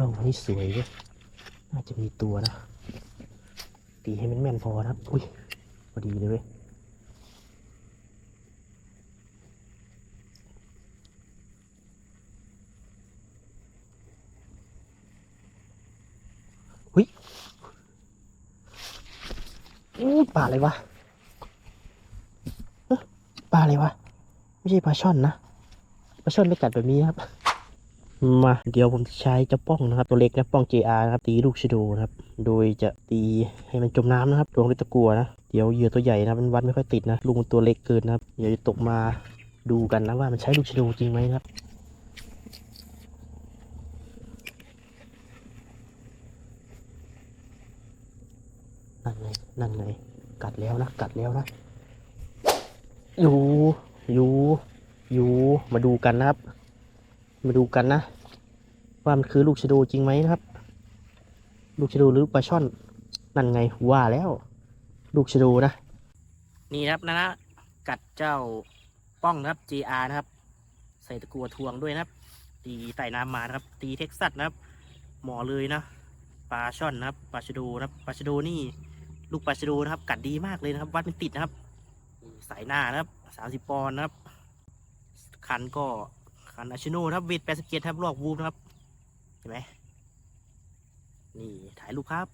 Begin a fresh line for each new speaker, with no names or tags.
ร่องนี้สวยเว้ยน่าจะมีตัวนะ ตีให้มันแม่นพอนะครับอุ้ยพอดีเลยเว้ยอุ้ยอู้ปลาอะไรวะปลาอะไรวะ ไม่ใช่ปลาช่อนนะ ปลาช่อนไม่กัดแบบนี้ครับ มาเดี๋ยวผมจะใช้เจ้าป้องนะครับ ตัวเล็กนะป้อง JR นะครับตีลูกชะโดนะครับ โดยจะตีให้มันจมน้ำนะครับลวงด้วยตะกัวนะเดี๋ยวเหยื่อตัวใหญ่นะมันวัดไม่ค่อยติดนะลูกมันตัวเล็กเกินนะครับเดี๋ยวจะตกมาดูกันนะว่ามันใช้ลูกชะโดจริงไหมครับนั่นไงนั่นไงกัดแล้วนะกัดแล้วนะอยู่อยู่อยู่มาดูกันนะครับ มาดูกันนะ ว่ามันคือลูกชะโดจริงไหมนะครับ ลูกชะโดหรือปลาช่อนนั่นไงว่าแล้ว ลูกชะโดนะ นี่ครับนะนะกัดเจ้าป้องนะครับ GR นะครับ ใส่ตะกัวทวงด้วยนะครับ ตีไต่น้ำมานะครับ ตีเท็กซัสนะครับ หมอเลยนะปลาช่อนนะครับปลาชะโดนะครับปลาชะโดนี่ ลูกปลาชะโดนะครับ กัดดีมากเลยนะครับ วัดไม่ติดนะครับ สายหน้านะครับสามสิบปอนด์นะครับ คันก็ คันอาชิโนนะครับวิดแปดสิบเจ็ดครับลอกวูฟนะครับเห็นไหมนี่ถ่ายรูปครับ